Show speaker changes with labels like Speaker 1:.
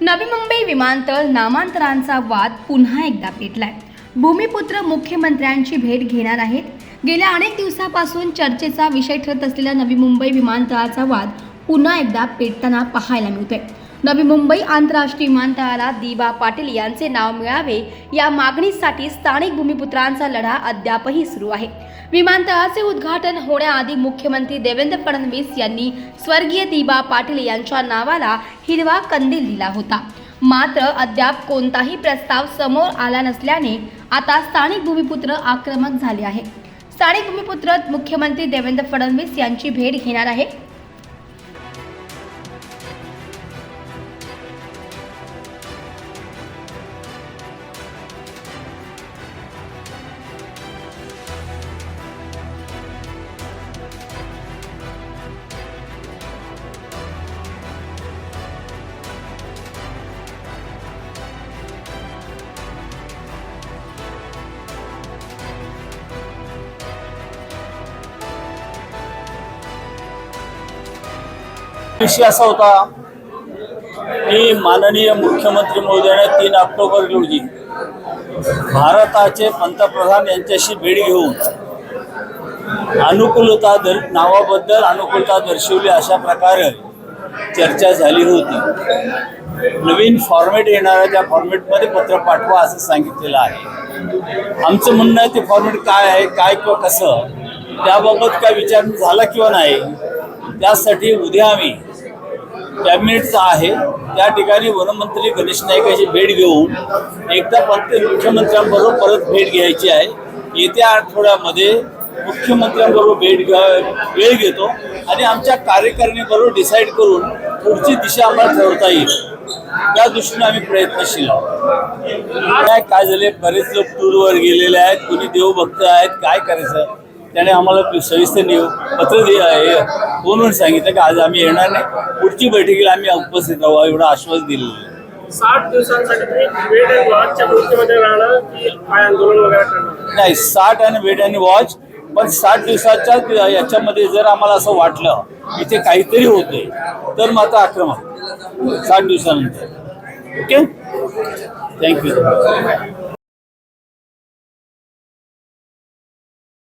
Speaker 1: नवी मुंबई विमानतळ नामांतरांचा वाद पुन्हा एकदा पेटलाय. भूमिपुत्र मुख्यमंत्र्यांची भेट घेणार आहेत. गेल्या अनेक दिवसापासून चर्चेचा विषय ठरत असलेला नवी मुंबई विमानतळाचा वाद पुन्हा एकदा पेटताना पाहायला मिळतोय. नवी मुंबई आंतरराष्ट्रीय विमानतळाला दिबा पाटील यांचे नाव मिळावे या मागणीसाठी स्थानिक भूमिपुत्रांचा लढा अद्यापही सुरू आहे. विमानतळाचे उद्घाटन होण्याआधी मुख्यमंत्री देवेंद्र फडणवीस यांनी स्वर्गीय दिबा पाटील यांच्या नावाला हिरवा कंदील दिला होता. मात्र अद्याप कोणताही प्रस्ताव समोर आला नसल्याने आता स्थानिक भूमिपुत्र आक्रमक झाले आहे. स्थानिक भूमिपुत्र मुख्यमंत्री देवेंद्र फडणवीस यांची भेट घेणार आहे
Speaker 2: विषय असा होता की माननीय मुख्यमंत्री महोदयाने तीन ऑक्टोबर रोजी भारताचे पंतप्रधान यांच्याशी भेट घेऊन अनुकूलता दर नावाबद्दल अनुकूलता दर्शवली अशा प्रकारे चर्चा झाली होती. नवीन फॉर्मेट येणाऱ्या त्या फॉर्मेटमध्ये पत्र पाठवा असं सांगितलेलं आहे. आमचं म्हणणं आहे ते फॉर्मेट काय आहे काय किंवा कसं त्याबाबत काय विचार झाला किंवा नाही त्यासाठी उद्या आम्ही कॅबिनेटचा आहे. त्या ठिकाणी वनमंत्री गणेश नाईकाची भेट घेऊन एकदा परत मुख्यमंत्र्यांबरोबर परत भेट घ्यायची आहे. येत्या आठवड्यामध्ये मुख्यमंत्र्यांबरोबर भेट घ्या वेळ घेतो आणि आमच्या कार्यकारिणीबरोबर डिसाईड करून पुढची दिशा आम्हाला ठरवता येईल. त्या दृष्टीने आम्ही प्रयत्नशील आहोत. काय काय झाले? बरेच लोक टूरवर गेलेले आहेत. कोणी देवभक्त आहेत? काय करायचं? त्याने आम्हाला सविस्तर निव पत्र दे हे फोनवर सांगितलं की आज आम्ही येणार नाही. पुढची बैठकीला आम्ही उपस्थित राहू एवढं आश्वास दिलेलं आहे.
Speaker 3: साठ दिवसांसाठी
Speaker 2: नाही साठ आणि वेट आणि वॉच पण साठ दिवसाच्या याच्यामध्ये जर आम्हाला असं वाटलं इथे काहीतरी होते तर मात्र आक्रमक. साठ दिवसानंतर. ओके? थँक्यू